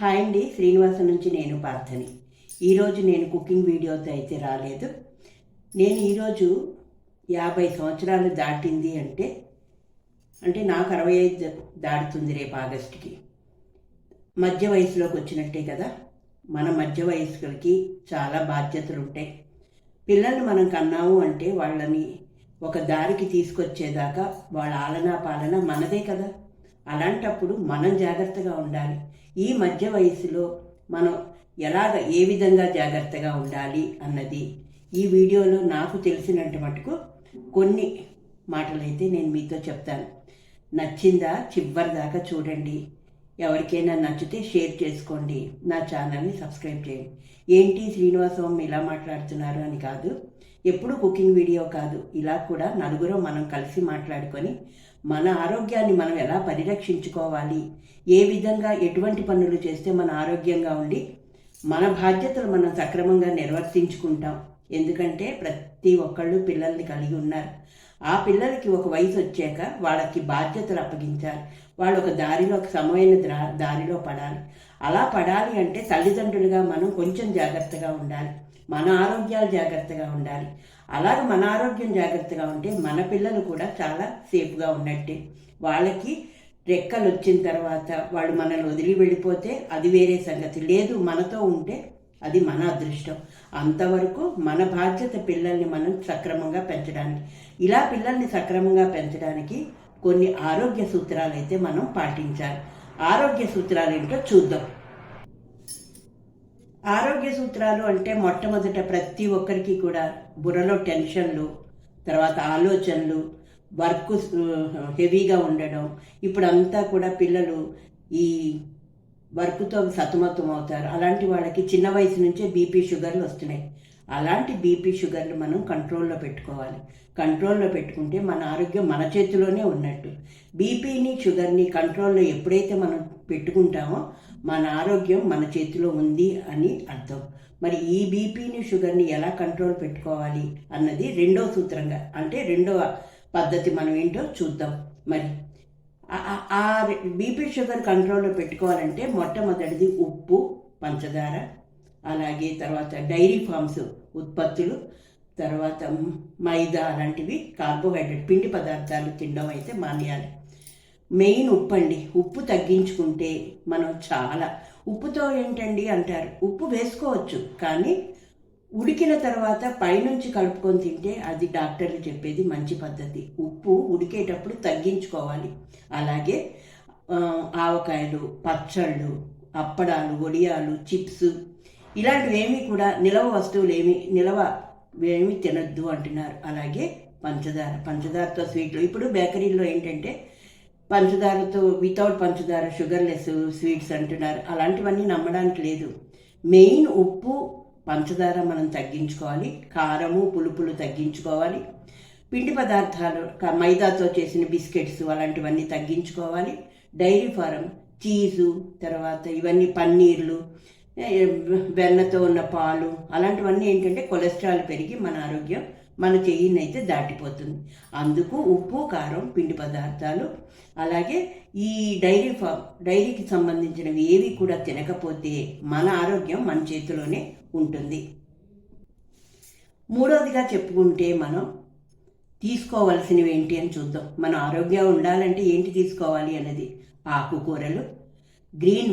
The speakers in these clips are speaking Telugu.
హాయ్ అండి శ్రీనివాస నుంచి నేను పార్థని. ఈరోజు నేను కుకింగ్ వీడియోతో అయితే రాలేదు. నేను ఈరోజు యాభై సంవత్సరాలు దాటింది అంటే అంటే నాకు అరవై ఐదు దాటుతుంది రేపు ఆగస్టుకి. మధ్య వయసులోకి వచ్చినట్టే కదా? మన మధ్య వయస్కులకి చాలా బాధ్యతలు ఉంటాయి. పిల్లల్ని మనం కన్నాము అంటే వాళ్ళని ఒక దారికి తీసుకొచ్చేదాకా వాళ్ళ ఆలనా పాలన మనదే కదా? అలాంటప్పుడు మనం జాగ్రత్తగా ఉండాలి. ఈ మధ్య వయసులో మనం ఎలాగ ఏ విధంగా జాగ్రత్తగా ఉండాలి అన్నది ఈ వీడియోలో నాకు తెలిసినంత మటుకు కొన్ని మాటలైతే నేను మీతో చెప్తాను. నచ్చిందా చివరి దాకా చూడండి. ఎవరికైనా నచ్చితే షేర్ చేసుకోండి. నా ఛానల్ని సబ్స్క్రైబ్ చేయండి. ఏంటి శ్రీనివాసం ఇలా మాట్లాడుతున్నారు అని కాదు. ఎప్పుడు కుకింగ్ వీడియో కాదు. ఇలా కూడా నలుగురు మనం కలిసి మాట్లాడుకొని మన ఆరోగ్యాన్ని మనం ఎలా పరిరక్షించుకోవాలి? ఏ విధంగా ఎటువంటి పనులు చేస్తే మన ఆరోగ్యంగా ఉండి మన బాధ్యతలు మనం సక్రమంగా నిర్వర్తించుకుంటాం? ఎందుకంటే ప్రతి ఒక్కళ్ళు పిల్లల్ని కలిగి ఉన్నారు. ఆ పిల్లలకి ఒక వయసు వచ్చాక వాళ్ళకి బాధ్యతలు అప్పగించాలి. వాళ్ళు ఒక దారిలో ఒక సమయమైన దారిలో పడాలి. అలా పడాలి అంటే తల్లిదండ్రులుగా మనం కొంచెం జాగ్రత్తగా ఉండాలి. మన ఆరోగ్యాలు జాగ్రత్తగా ఉండాలి. అలాగే మన ఆరోగ్యం జాగ్రత్తగా ఉంటే మన పిల్లలు కూడా చాలా సేఫ్గా ఉన్నట్టే. వాళ్ళకి రెక్కలు వచ్చిన తర్వాత వాళ్ళు మనల్ని వదిలి వెళ్ళిపోతే అది వేరే సంగతి. లేదు మనతో ఉంటే అది మన అదృష్టం. అంతవరకు మన బాధ్యత పిల్లల్ని మనం సక్రమంగా పెంచడానికి. ఇలా పిల్లల్ని సక్రమంగా పెంచడానికి కొన్ని ఆరోగ్య సూత్రాలు అయితే మనం పాటించాలి. ఆరోగ్య సూత్రాలు ఏంటో చూద్దాం. ఆరోగ్య సూత్రాలు అంటే మొట్టమొదట ప్రతి ఒక్కరికి కూడా బుర్రలో టెన్షన్లు తర్వాత ఆలోచనలు వర్క్ హెవీగా ఉండడం. ఇప్పుడు అంతా కూడా పిల్లలు ఈ వర్క్తో సతమతం అవుతారు. అలాంటి వాళ్ళకి చిన్న వయసు నుంచే బీపీ షుగర్లు వస్తున్నాయి. అలాంటి బీపీ షుగర్లు మనం కంట్రోల్లో పెట్టుకోవాలి. కంట్రోల్లో పెట్టుకుంటే మన ఆరోగ్యం మన చేతిలోనే ఉన్నట్టు. బీపీని షుగర్ని కంట్రోల్లో ఎప్పుడైతే మనం పెట్టుకుంటామో మన ఆరోగ్యం మన చేతిలో ఉంది అని అర్థం. మరి ఈ బీపీని షుగర్ని ఎలా కంట్రోల్ పెట్టుకోవాలి అన్నది రెండో సూత్రంగా అంటే రెండవ పద్ధతి మనం ఏంటో చూద్దాం. మరి ఆ బీపీ షుగర్ కంట్రోల్లో పెట్టుకోవాలంటే మొట్టమొదటిది ఉప్పు పంచదార అలాగే తర్వాత డైరీ ఫార్మ్స్ ఉత్పత్తులు తర్వాత మైదా అలాంటివి కార్బోహైడ్రేట్ పిండి పదార్థాలు తినడం అయితే మానేయాలి. మెయిన్ ఉప్పు అండి ఉప్పు తగ్గించుకుంటే మనం చాలా. ఉప్పుతో ఏంటండి అంటారు? ఉప్పు వేసుకోవచ్చు. కానీ ఉడికిన తర్వాత పైనుంచి కలుపుకొని తింటే అది డాక్టర్లు చెప్పేది మంచి పద్ధతి. ఉప్పు ఉడికేటప్పుడు తగ్గించుకోవాలి. అలాగే ఆవకాయలు పచ్చళ్ళు అప్పడాలు వడియాలు చిప్స్ ఇలాంటివి ఏమీ కూడా నిలవ వస్తువులు ఏమి నిలవ ఏమి తినద్దు అంటున్నారు. అలాగే పంచదార పంచదారతో స్వీట్లు. ఇప్పుడు బేకరీలో ఏంటంటే పంచదారతో వితౌట్ పంచదార షుగర్లెస్ స్వీట్స్ అంటున్నారు. అలాంటివన్నీ నమ్మడానికి లేదు. మెయిన్ ఉప్పు పంచదార మనం తగ్గించుకోవాలి. కారము పులుపులు తగ్గించుకోవాలి. పిండి పదార్థాలు మైదాతో చేసిన బిస్కెట్స్ అలాంటివన్నీ తగ్గించుకోవాలి. డైరీ ఫారం చీజు తర్వాత ఇవన్నీ పన్నీర్లు వెన్నతో ఉన్న పాలు అలాంటివన్నీ ఏంటంటే కొలెస్ట్రాల్ పెరిగి మన ఆరోగ్యం మన చెయ్యిని అయితే దాటిపోతుంది. అందుకు ఉప్పు కారం పిండి పదార్థాలు అలాగే ఈ డైరీ ఫా డైరీకి సంబంధించినవి ఏవి కూడా తినకపోతే మన ఆరోగ్యం మన చేతిలోనే ఉంటుంది. మూడవదిగా చెప్పుకుంటే మనం తీసుకోవలసినవి ఏంటి అని చూద్దాం. మన ఆరోగ్యం ఉండాలంటే ఏంటి తీసుకోవాలి అన్నది? ఆకుకూరలు గ్రీన్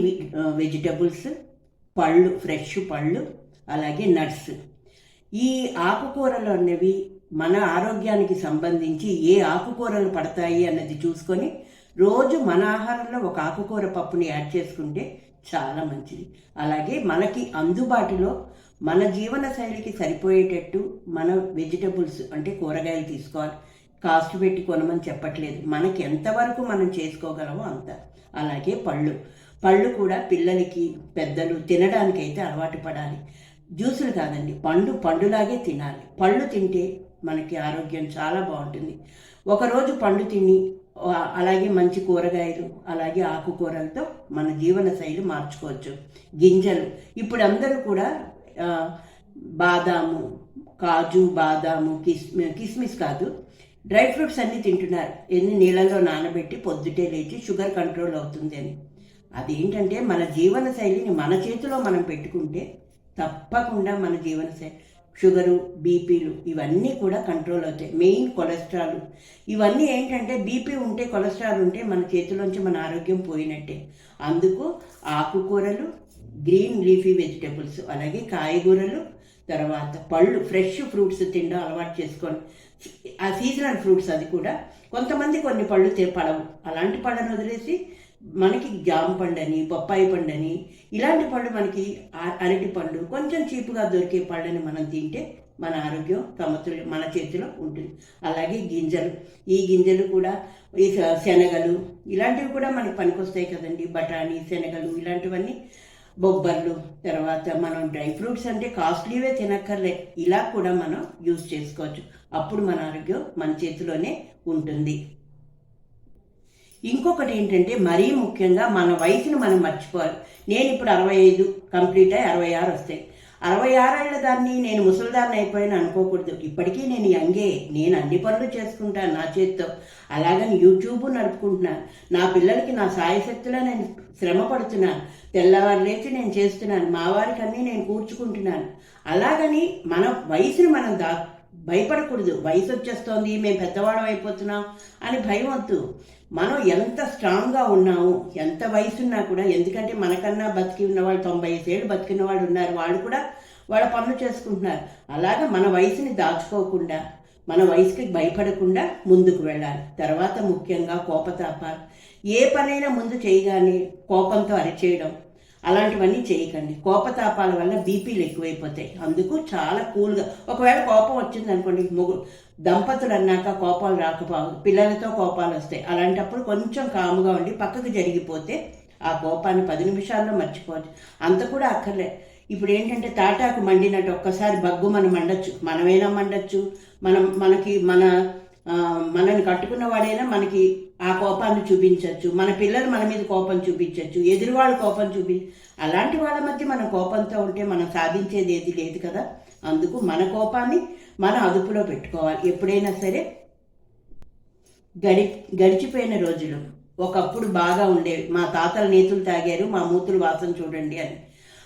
వెజిటబుల్స్ పళ్ళు ఫ్రెష్ పళ్ళు అలాగే నట్స్. ఈ ఆకుకూరలు అనేవి మన ఆరోగ్యానికి సంబంధించి ఏ ఆకుకూరలు పడతాయి అన్నది చూసుకొని రోజు మన ఆహారంలో ఒక ఆకుకూర పప్పుని యాడ్ చేసుకుంటే చాలా మంచిది. అలాగే మనకి అందుబాటులో మన జీవన శైలికి సరిపోయేటట్టు మన వెజిటబుల్స్ అంటే కూరగాయలు తీసుకోవాలి. కాస్ట్ పెట్టి కొనమని చెప్పట్లేదు. మనకి ఎంతవరకు మనం చేసుకోగలమో అంత. అలాగే పళ్ళు. పళ్ళు కూడా పిల్లలకి పెద్దలు తినడానికైతే అలవాటు పడాలి. జ్యూసులు కాదండి పండు పండులాగే తినాలి. పళ్ళు తింటే మనకి ఆరోగ్యం చాలా బాగుంటుంది. ఒకరోజు పండు తిని అలాగే మంచి కూరగాయలు అలాగే ఆకుకూరలతో మన జీవన శైలి మార్చుకోవచ్చు. గింజలు. ఇప్పుడు అందరూ కూడా బాదాము కాజు బాదాము కిస్మి కిస్మిస్ కాదు డ్రై ఫ్రూట్స్ అన్నీ తింటున్నారు. ఎన్ని నీళ్ళలో నానబెట్టి పొద్దుటే లేచి షుగర్ కంట్రోల్ అవుతుంది అని. అదేంటంటే మన జీవన శైలిని మన చేతిలో మనం పెట్టుకుంటే తప్పకుండా మన జీవనశైలి షుగరు బీపీలు ఇవన్నీ కూడా కంట్రోల్ అవుతాయి. Main cholesterol. ఇవన్నీ ఏంటంటే బీపీ ఉంటే కొలెస్ట్రాల్ ఉంటే మన చేతిలోంచి మన ఆరోగ్యం పోయినట్టే. అందుకు ఆకుకూరలు గ్రీన్ లీఫీ వెజిటేబుల్స్ అలాగే కాయగూరలు తర్వాత పళ్ళు ఫ్రెష్ ఫ్రూట్స్ తినడం అలవాటు చేసుకోండి ఆ సీజనల్ ఫ్రూట్స్ అది కూడా కొంతమంది కొన్ని పళ్ళు తే పడవు. అలాంటి పళ్ళను వదిలేసి మనకి జామ పండని బొప్పాయి పండని ఇలాంటి పళ్ళు మనకి అరటి పండు కొంచెం చీపుగా దొరికే పళ్ళని మనం తింటే మన ఆరోగ్యం సమతుల్యం మన చేతిలో ఉంటుంది. అలాగే గింజలు. ఈ గింజలు కూడా ఈ శనగలు ఇలాంటివి కూడా మనకి పనికొస్తాయి కదండి. బఠానీ శనగలు ఇలాంటివన్నీ. బొబ్బర్లు తర్వాత మనం డ్రై ఫ్రూట్స్ అంటే కాస్ట్లీవే తినక్కర్లే. ఇలా కూడా మనం యూజ్ చేసుకోవచ్చు. అప్పుడు మన ఆరోగ్యం మన చేతిలోనే ఉంటుంది. ఇంకొకటి ఏంటంటే మరీ ముఖ్యంగా మన వయసును మనం మర్చిపోవాలి. నేను ఇప్పుడు అరవై ఐదు కంప్లీట్ అయ్యి అరవై ఆరు వస్తాయి. అరవై ఆరేళ్ళ దాన్ని నేను ముసలిదాన్ని అయిపోయాను అనుకోకూడదు. ఇప్పటికీ నేను యంగే. నేను అన్ని పనులు చేసుకుంటాను నా చేతితో. అలాగని యూట్యూబ్ నడుపుకుంటున్నాను. నా పిల్లలకి నా సాయశక్తిలో నేను శ్రమ పడుతున్నాను. తెల్లవారు లేచి నేను చేస్తున్నాను. మా వారికి అన్నీ నేను కూర్చుకుంటున్నాను. అలాగని మన వయసుని మనం దా భయపడకూడదు. వయసు వచ్చేస్తోంది మేము పెద్దవాళ్ళం అయిపోతున్నాం అని భయం వద్దు మనం ఎంత స్ట్రాంగ్గా ఉన్నాము ఎంత వయసున్నా కూడా ఎందుకంటే మనకన్నా బతికి ఉన్నవాళ్ళు తొంభై ఏళ్ళు బతికిన వాళ్ళు ఉన్నారు వాళ్ళు కూడా వాళ్ళ పనులు చేసుకుంటున్నారు. అలాగా మన వయసుని దాచుకోకుండా మన వయసుకి భయపడకుండా ముందుకు వెళ్ళాలి. తర్వాత ముఖ్యంగా కోపతాపాలు. ఏ పనైనా ముందు చేయగానే కోపంతో అరిచేయడం అలాంటివన్నీ చేయకండి. కోపతాపాల వల్ల బీపీలు ఎక్కువైపోతాయి. అందుకు చాలా కూల్గా ఒకవేళ కోపం వచ్చింది అనుకోండి ముగ్గురు దంపతులు అన్నాక కోపాలు రాకపోవు. పిల్లలతో కోపాలు వస్తాయి. అలాంటప్పుడు కొంచెం కాముగా ఉండి పక్కకు జరిగిపోతే ఆ కోపాన్ని పది నిమిషాల్లో మర్చిపోవచ్చు. అంత కూడా అక్కర్లే. ఇప్పుడు ఏంటంటే తాటాకు మండినట్టు ఒక్కసారి బగ్గు మనం మండచ్చు. మనమైనా మండచ్చు? మనం మనకి మన మనల్ని కట్టుకున్న వాడైనా మనకి ఆ కోపాన్ని చూపించవచ్చు మన పిల్లలు మన మీద కోపం చూపించవచ్చు ఎదురువాళ్ళు కోపం చూపి అలాంటి వాళ్ళ మధ్య మన కోపంతో ఉంటే మనం సాధించేది ఏది లేదు కదా? అందుకు మన కోపాన్ని మన అదుపులో పెట్టుకోవాలి. ఎప్పుడైనా సరే గడి గడిచిపోయిన రోజులు. ఒకప్పుడు బాగా ఉండేవి మా తాతలు నేతులు తాగారు మా మూతులు వాసన చూడండి అని.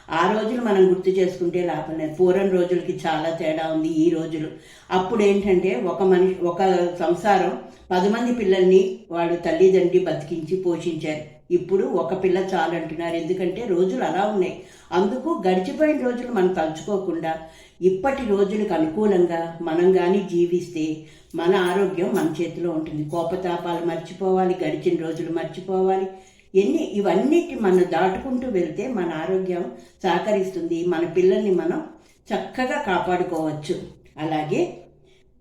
ఆ రోజులు మనం గుర్తు చేసుకుంటే లాభం లేదు పూర్వం రోజులకి చాలా తేడా ఉంది ఈ రోజులు. అప్పుడు ఏంటంటే ఒక మనిషి ఒక సంసారం పది మంది పిల్లల్ని వాళ్ళు తల్లిదండ్రి బతికించి పోషించారు. ఇప్పుడు ఒక పిల్ల చాలు అంటున్నారు. ఎందుకంటే రోజులు అలా ఉన్నాయి. అందుకు గడిచిపోయిన రోజులు మనం తలుచుకోకుండా ఇప్పటి రోజులకు అనుకూలంగా మనం కానీ జీవిస్తే మన ఆరోగ్యం మన చేతిలో ఉంటుంది. కోపతాపాలు మర్చిపోవాలి గడిచిన రోజులు మర్చిపోవాలి. ఎన్ని ఇవన్నిటి మనం దాటుకుంటూ వెళ్తే మన ఆరోగ్యం సహకరిస్తుంది మన పిల్లల్ని మనం చక్కగా కాపాడుకోవచ్చు. అలాగే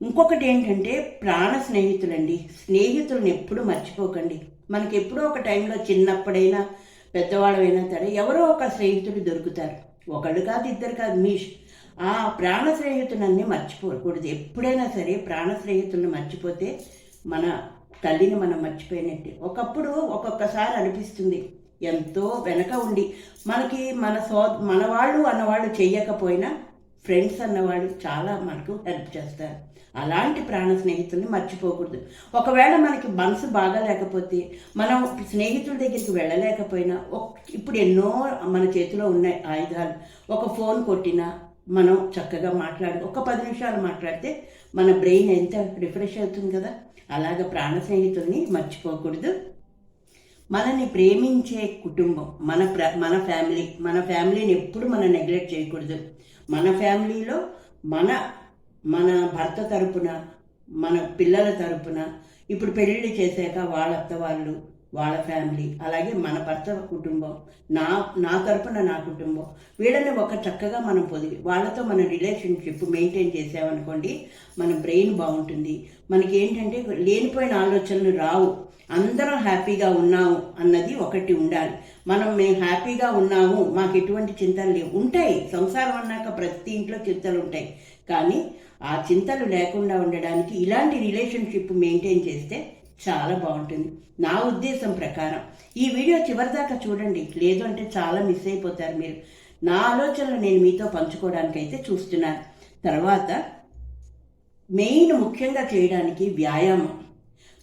ఇంకొకటి ఏంటంటే ప్రాణ స్నేహితులండి. స్నేహితులను ఎప్పుడు మర్చిపోకండి. మనకి ఎప్పుడో ఒక టైంలో చిన్నప్పుడైనా పెద్దవాళ్ళమైనా సరే ఎవరో ఒక స్నేహితుడు దొరుకుతారు. ఒకళ్ళు కాదు ఇద్దరు కాదు మీష్ ఆ ప్రాణ స్నేహితులన్నీ మర్చిపోకూడదు. ఎప్పుడైనా సరే ప్రాణ స్నేహితులను మర్చిపోతే మన తల్లిని మనం మర్చిపోయినట్టే. ఒకప్పుడు ఒక్కొక్కసారి అనిపిస్తుంది ఎంతో వెనక ఉండి మనకి మన సో మన వాళ్ళు అన్నవాళ్ళు చెయ్యకపోయినా ఫ్రెండ్స్ అన్నవాళ్ళు చాలా మనకు హెల్ప్ చేస్తారు. అలాంటి ప్రాణ స్నేహితుల్ని మర్చిపోకూడదు. ఒకవేళ మనకి మనసు బాగా లేకపోతే మనం స్నేహితుల దగ్గరికి వెళ్ళలేకపోయినా ఒక్- ఇప్పుడు ఎన్నో మన చేతిలో ఉన్నాయి ఆయుధాలు ఒక ఫోన్ కొట్టినా మనం చక్కగా మాట్లాడి ఒక పది నిమిషాలు మాట్లాడితే మన బ్రెయిన్ ఎంత రిఫ్రెష్ అవుతుంది కదా? అలాగ ప్రాణ స్నేహితుల్ని మర్చిపోకూడదు. మనని ప్రేమించే కుటుంబం మన ప్ర మన ఫ్యామిలీ మన ఫ్యామిలీని ఎప్పుడు మనం నెగ్లెక్ట్ చేయకూడదు. మన ఫ్యామిలీలో మన మన భర్త తరపున మన పిల్లల తరపున ఇప్పుడు పెళ్ళిళ్ళు చేశాక వాళ్ళ అత్త వాళ్ళు వాళ్ళ ఫ్యామిలీ అలాగే మన భర్త కుటుంబం నా నా తరపున నా కుటుంబం వీళ్ళని ఒక చక్కగా మనం పొదిగి వాళ్ళతో మన రిలేషన్షిప్ మెయింటైన్ చేసామనుకోండి మన బ్రెయిన్ బాగుంటుంది. మనకి ఏంటంటే లేనిపోయిన ఆలోచనలు రావు. అందరం హ్యాపీగా ఉన్నాము అన్నది ఒకటి ఉండాలి. మనం మేము హ్యాపీగా ఉన్నాము మాకు ఎటువంటి చింతలు లేవు. ఉంటాయి సంసారం అన్నాక ప్రతి ఇంట్లో చింతలు ఉంటాయి. కానీ ఆ చింతలు లేకుండా ఉండడానికి ఇలాంటి రిలేషన్షిప్ మెయింటైన్ చేస్తే చాలా బాగుంటుంది. నా ఉద్దేశం ప్రకారం. ఈ వీడియో చివరిదాకా చూడండి. లేదు అంటే చాలా మిస్ అయిపోతారు మీరు. నా ఆలోచనలు నేను మీతో పంచుకోవడానికి అయితే చూస్తున్నాను. తర్వాత మెయిన్ ముఖ్యంగా చేయడానికి వ్యాయామం.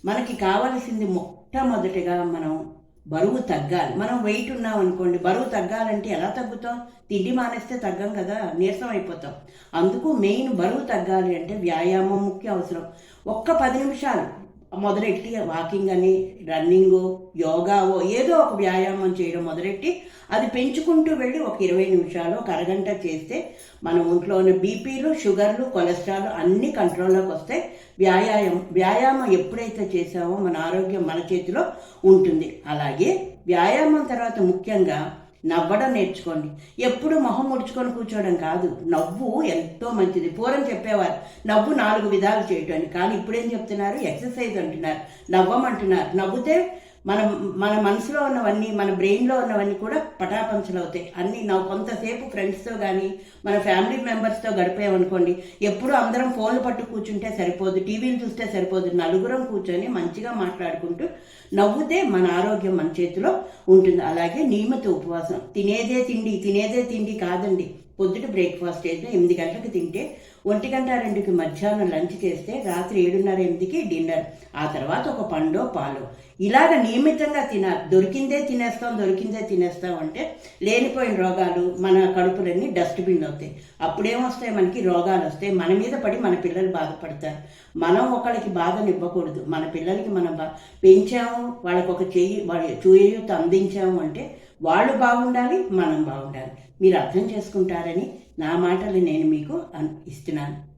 మనకి కావలసింది మొట్టమొదటిగా మనం బరువు తగ్గాలి. మనం వెయిట్ ఉన్నాం అనుకోండి. బరువు తగ్గాలంటే ఎలా తగ్గుతాం? తిండి మానేస్తే తగ్గం కదా? నీరసం అయిపోతాం. అందుకు మెయిన్ బరువు తగ్గాలి అంటే వ్యాయామం ముఖ్య అవసరం. ఒక్క పది నిమిషాలు మొదలెట్టి వాకింగ్ అని రన్నింగ్ యోగావో ఏదో ఒక వ్యాయామం చేయడం మొదలెట్టి అది పెంచుకుంటూ వెళ్ళి ఒక ఇరవై నిమిషాలు ఒక అరగంట చేస్తే మన ఒంట్లో ఉన్న బీపీలు షుగర్లు కొలెస్ట్రాల్ అన్నీ కంట్రోల్లోకి వస్తాయి. వ్యాయామం వ్యాయామం ఎప్పుడైతే చేసామో మన ఆరోగ్యం మన చేతిలో ఉంటుంది. అలాగే వ్యాయామం తర్వాత ముఖ్యంగా నవ్వడం నేర్చుకోండి. ఎప్పుడు మొహం ముడుచుకొని కూర్చోవడం కాదు. నవ్వు ఎంతో మంచిది. పూర్వం చెప్పేవారు నవ్వు నాలుగు విధాలు చేయటం కానీ ఇప్పుడేం చెప్తున్నారు? ఎక్సర్సైజ్ అంటున్నారు. నవ్వమంటున్నారు. నవ్వుతే మన మన మనసులో ఉన్నవన్నీ మన బ్రెయిన్లో ఉన్నవన్నీ కూడా పటాపంచలు అవుతాయి అన్నీ నా కొంతసేపు ఫ్రెండ్స్తో కానీ మన ఫ్యామిలీ మెంబర్స్తో గడిపామనుకోండి ఎప్పుడు అందరం ఫోన్లు పట్టు కూర్చుంటే సరిపోదు టీవీలు చూస్తే సరిపోదు నలుగురం కూర్చొని మంచిగా మాట్లాడుకుంటూ నవ్వుతే మన ఆరోగ్యం మన చేతిలో ఉంటుంది. అలాగే నియమిత ఉపవాసం. తినేదే తిండి తినేదే తిండి కాదండి. పొద్దుట బ్రేక్ఫాస్ట్ అయితే ఎనిమిది గంటలకు తింటే ఒంటి గంట రెండుకి మధ్యాహ్నం లంచ్ చేస్తే రాత్రి ఏడున్నర ఎనిమిదికి డిన్నర్. ఆ తర్వాత ఒక పండో పాలు. ఇలాగ నియమితంగా తినాలి దొరికిందే తినేస్తాం దొరికిందే తినేస్తాం అంటే లేనిపోయిన రోగాలు మన కడుపులన్నీ డస్ట్బిన్ అవుతాయి. అప్పుడేమొస్తాయి మనకి? రోగాలు వస్తాయి మన మీద పడి మన పిల్లలు బాధపడతారు. మనం ఒకళ్ళకి బాధనివ్వకూడదు. మన పిల్లలకి మనం బా పెంచాము వాళ్ళకి ఒక చెయ్యి వాళ్ళ చూయూత అందించాము అంటే వాళ్ళు బాగుండాలి మనం బాగుండాలి. మీరు అర్థం చేసుకుంటారని నా మాటలు నేను మీకు ఇస్తున్నాను.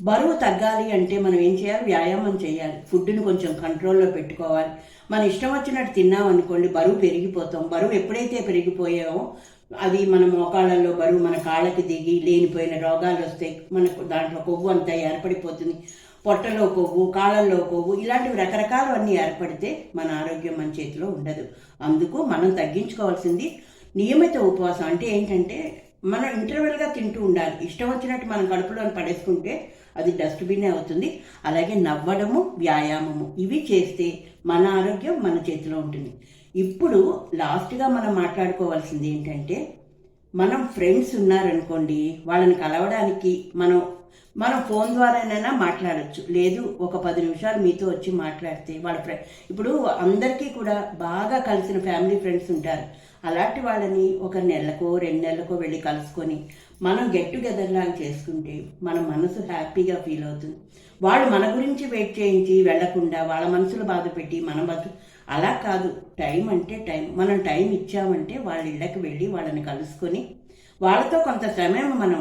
బరువు తగ్గాలి అంటే మనం ఏం చేయాలి? వ్యాయామం చేయాలి. ఫుడ్ని కొంచెం కంట్రోల్లో పెట్టుకోవాలి. మన ఇష్టం వచ్చినట్టు తిన్నాం అనుకోండి బరువు పెరిగిపోతాం. బరువు ఎప్పుడైతే పెరిగిపోయామో అది మన మోకాళ్ళల్లో బరువు మన కాళ్ళకి దిగి లేనిపోయిన రోగాలు వస్తాయి మనకు దాంట్లో కొవ్వు అంతా ఏర్పడిపోతుంది. పొట్టలో కొవ్వు కాళ్ళల్లో కొవ్వు ఇలాంటివి రకరకాలు అన్నీ ఏర్పడితే మన ఆరోగ్యం మన చేతిలో ఉండదు. అందుకు మనం తగ్గించుకోవాల్సింది నియమిత ఉపవాసం అంటే ఏంటంటే మనం ఇంటర్వెల్గా తింటూ ఉండాలి. ఇష్టం వచ్చినట్టు మనం కడుపులో పడేసుకుంటే అది డస్ట్బిన్ అవుతుంది. అలాగే నవ్వడము వ్యాయామము ఇవి చేస్తే మన ఆరోగ్యం మన చేతిలో ఉంటుంది. ఇప్పుడు లాస్ట్గా మనం మాట్లాడుకోవాల్సింది ఏంటంటే మనం ఫ్రెండ్స్ ఉన్నారనుకోండి వాళ్ళని కలవడానికి మనం మనం ఫోన్ ద్వారానైనా మాట్లాడచ్చు. లేదు ఒక పది నిమిషాలు మీతో వచ్చి మాట్లాడితే వాళ్ళ ఫ్రెండ్ ఇప్పుడు అందరికీ కూడా బాగా కలిసిన ఫ్యామిలీ ఫ్రెండ్స్ ఉంటారు. అలాంటి వాళ్ళని ఒక నెలకో రెండు నెలలకో వెళ్ళి కలుసుకొని మనం గెట్ టుగెదర్ లాగా చేసుకుంటే మన మనసు హ్యాపీగా ఫీల్ అవుతుంది. వాళ్ళు మన గురించి వెయిట్ చేయించి వెళ్ళకుండా వాళ్ళ మనసులో బాధ పెట్టి మన బతు అలా కాదు. టైం అంటే టైం. మనం టైం ఇచ్చామంటే వాళ్ళ ఇళ్ళకి వెళ్ళి వాళ్ళని కలుసుకొని వాళ్ళతో కొంత సమయం మనం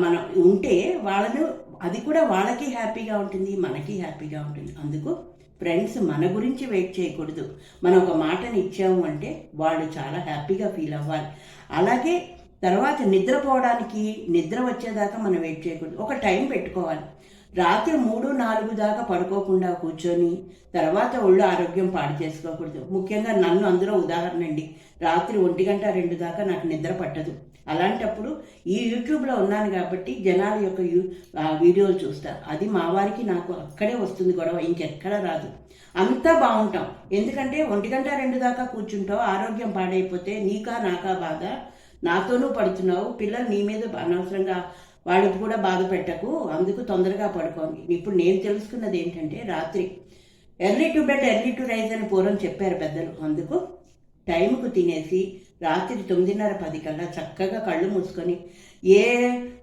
మనం ఉంటే వాళ్ళను అది కూడా వాళ్ళకి హ్యాపీగా ఉంటుంది మనకి హ్యాపీగా ఉంటుంది. అందుకు ఫ్రెండ్స్ మన గురించి వెయిట్ చేయకూడదు. మనం ఒక మాటని ఇచ్చాము అంటే వాళ్ళు చాలా హ్యాపీగా ఫీల్ అవ్వాలి. అలాగే తర్వాత నిద్రపోవడానికి నిద్ర వచ్చేదాకా మనం వెయిట్ చేయకూడదు. ఒక టైం పెట్టుకోవాలి. రాత్రి మూడు నాలుగు దాకా పడుకోకుండా కూర్చొని తర్వాత ఒళ్ళు ఆరోగ్యం పాడు చేసుకోకూడదు. ముఖ్యంగా నన్ను అందులో ఉదాహరణ అండి. రాత్రి ఒంటి గంట రెండు దాకా నాకు నిద్ర పట్టదు. అలాంటప్పుడు ఈ యూట్యూబ్లో ఉన్నాను కాబట్టి జనాల యొక్క యూ వీడియోలు చూస్తారు అది మా వారికి నాకు అక్కడే వస్తుంది గొడవ ఇంకెక్కడ రాదు. అంతా బాగుంటాం. ఎందుకంటే ఒంటి గంట రెండు దాకా కూర్చుంటావు ఆరోగ్యం పాడైపోతే నీకా నాకా బాధ నాతోనూ పడుతున్నావు పిల్లలు నీ మీద అనవసరంగా వాళ్ళకి కూడా బాధ పెట్టకు అందుకు తొందరగా పడుకోండి. ఇప్పుడు నేను తెలుసుకున్నది ఏంటంటే రాత్రి. Early to bed early to rise అని పూర్వం చెప్పారు పెద్దలు. అందుకు టైంకు తినేసి రాత్రి తొమ్మిదిన్నర పది కల్లా చక్కగా కళ్ళు మూసుకొని ఏ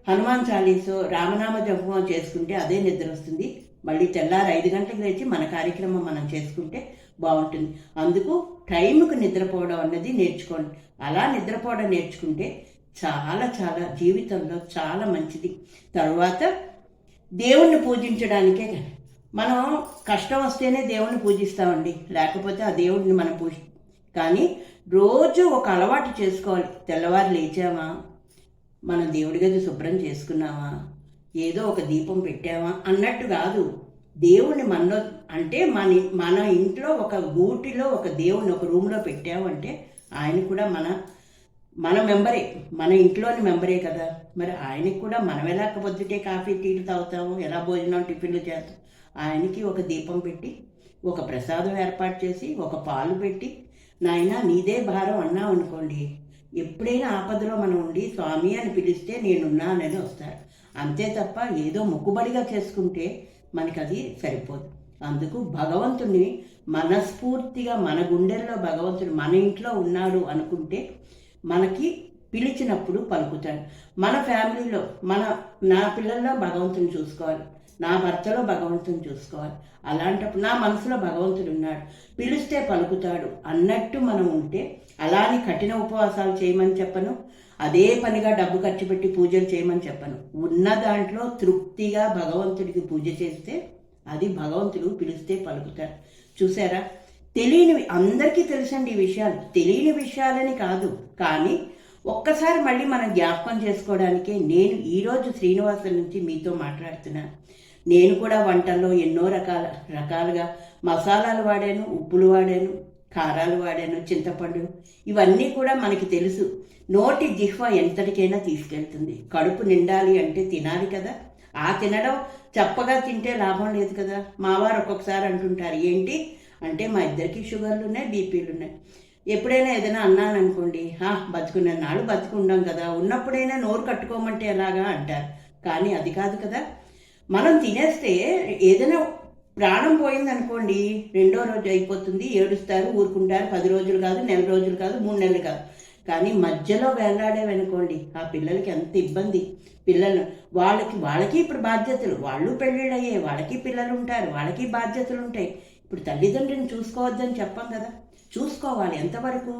హనుమాన్ చాలీసో రామనామ జపమో చేసుకుంటే అదే నిద్ర వస్తుంది. మళ్ళీ తెల్లారు ఐదు గంటలకు లేచి మన కార్యక్రమం మనం చేసుకుంటే బాగుంటుంది. అందుకు టైంకు నిద్రపోవడం అన్నది నేర్చుకోండి. అలా నిద్రపోవడం నేర్చుకుంటే చాలా చాలా జీవితంలో చాలా మంచిది. తర్వాత దేవుణ్ణి పూజించడానికే మనం కష్టం వస్తేనే దేవుణ్ణి పూజిస్తామండి. లేకపోతే ఆ దేవుడిని మనం పూజ కానీ రోజు ఒక అలవాటు చేసుకోవాలి. తెల్లవారు లేచామా? మనం దేవుడి గది శుభ్రం చేసుకున్నామా? ఏదో ఒక దీపం పెట్టామా? అన్నట్టు కాదు. దేవుణ్ణి మనలో అంటే మన మన ఇంట్లో ఒక గూటిలో ఒక దేవుణ్ణి ఒక రూమ్లో పెట్టామంటే ఆయన కూడా మన మన మెంబరే. మన ఇంట్లోని మెంబరే కదా. మరి ఆయనకి కూడా మనం ఎలా పొద్దుటే కాఫీ టీలు తాగుతాము. ఎలా భోజనం టిఫిన్లు చేస్తాం? ఆయనకి ఒక దీపం పెట్టి ఒక ప్రసాదం ఏర్పాటు చేసి ఒక పాలు పెట్టి నాయన నీదే భారం అన్నాం అనుకోండి ఎప్పుడైనా ఆపదలో మనం ఉండి స్వామి అని పిలిస్తే నేనున్నానని వస్తారు అంతే తప్ప ఏదో మొక్కుబడిగా చేసుకుంటే మనకి అది సరిపోదు. అందుకు భగవంతుడిని మనస్ఫూర్తిగా మన గుండెల్లో భగవంతుడు మన ఇంట్లో ఉన్నాడు అనుకుంటే మనకి పిలిచినప్పుడు పలుకుతాడు. మన ఫ్యామిలీలో మన నా పిల్లల్లో భగవంతుని చూసుకోవాలి. నా భర్తలో భగవంతుని చూసుకోవాలి. అలాంటప్పుడు నా మనసులో భగవంతుడు ఉన్నాడు. పిలిస్తే పలుకుతాడు. అన్నట్టు మనం ఉంటే అలాని కఠిన ఉపవాసాలు చేయమని చెప్పను. అదే పనిగా డబ్బు ఖర్చు పెట్టి పూజలు చేయమని చెప్పను. ఉన్న దాంట్లో తృప్తిగా భగవంతుడికి పూజ చేస్తే అది భగవంతుడు పిలిస్తే పలుకుతాడు. చూసారా? తెలియని అందరికీ తెలుసండి ఈ విషయాలు. తెలియని విషయాలని కాదు. కానీ ఒక్కసారి మళ్ళీ మనం జ్ఞాపకం చేసుకోవడానికే నేను ఈరోజు శ్రీనివాసం నుంచి మీతో మాట్లాడుతున్నాను. నేను కూడా వంటల్లో ఎన్నో రకాల రకాలుగా మసాలాలు వాడాను ఉప్పులు వాడాను కారాలు వాడాను చింతపండు. ఇవన్నీ కూడా మనకి తెలుసు. నోటి జిహ్వ ఎంతటికైనా తీసుకెళ్తుంది. కడుపు నిండాలి అంటే తినాలి కదా. ఆ తినడం చప్పగా తింటే లాభం లేదు కదా. మావారు ఒక్కొక్కసారి అంటుంటారు ఏంటి? అంటే మా ఇద్దరికి షుగర్లు ఉన్నాయి బీపీలు ఉన్నాయి. ఎప్పుడైనా ఏదైనా అన్నాను అనుకోండి బతుకున్న నాడు బతుకుండాం కదా. ఉన్నప్పుడైనా నోరు కట్టుకోమంటే ఎలాగా? అంటారు. కానీ అది కాదు కదా. మనం తినేస్తే ఏదైనా ప్రాణం పోయిందనుకోండి రెండో రోజు అయిపోతుంది ఏడుస్తారు ఊరుకుంటారు పది రోజులు కాదు నెల రోజులు కాదు మూడు నెలలు కాదు. కానీ మధ్యలో వేలాడేవనుకోండి ఆ పిల్లలకి ఎంత ఇబ్బంది. పిల్లలు వాళ్ళకి వాళ్ళకి ఇప్పుడు బాధ్యతలు వాళ్ళు పెళ్ళిళ్ళు అయ్యే వాళ్ళకి పిల్లలు ఉంటారు వాళ్ళకి బాధ్యతలు ఉంటాయి. ఇప్పుడు తల్లిదండ్రులను చూసుకోవద్దని చెప్పాం కదా. చూసుకోవాలి ఎంతవరకు?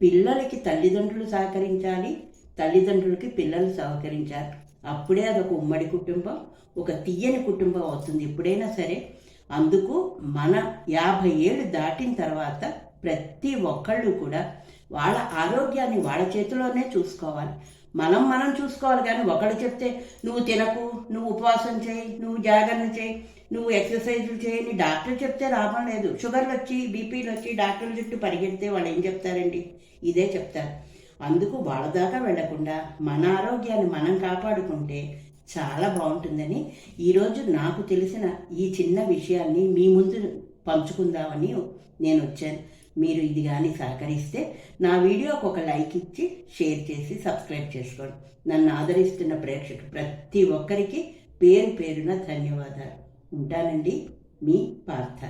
పిల్లలకి తల్లిదండ్రులు సహకరించాలి తల్లిదండ్రులకి పిల్లలు సహకరించాలి. అప్పుడే అదొక ఉమ్మడి కుటుంబం ఒక తీయని కుటుంబం అవుతుంది ఎప్పుడైనా సరే. అందుకు మన యాభై ఏళ్ళు దాటిన తర్వాత ప్రతి ఒక్కళ్ళు కూడా వాళ్ళ ఆరోగ్యాన్ని వాళ్ళ చేతిలోనే చూసుకోవాలి. మనం మనం చూసుకోవాలి కానీ ఒకళ్ళు చెప్తే నువ్వు తినకు నువ్వు ఉపవాసం చేయి నువ్వు జాగరణ చేయి నువ్వు ఎక్సర్సైజులు చేయని డాక్టర్ చెప్తే లాభం లేదు. షుగర్లు వచ్చి బీపీలు వచ్చి డాక్టర్ల చుట్టూ పరిగెడితే వాళ్ళు ఏం చెప్తారండి? ఇదే చెప్తారు. అందుకు వాళ్ళ దాకా వెళ్ళకుండా మన ఆరోగ్యాన్ని మనం కాపాడుకుంటే చాలా బాగుంటుందని ఈరోజు నాకు తెలిసిన ఈ చిన్న విషయాన్ని మీ ముందు పంచుకుందామని నేను వచ్చాను. మీరు ఇది కానీ సహకరిస్తే నా వీడియోకి ఒక లైక్ ఇచ్చి షేర్ చేసి సబ్స్క్రైబ్ చేసుకోండి. నన్ను ఆదరిస్తున్న ప్రేక్షకు ప్రతి ఒక్కరికి పేరు పేరున ధన్యవాదాలు. ఉంటానండి మీ పార్థ.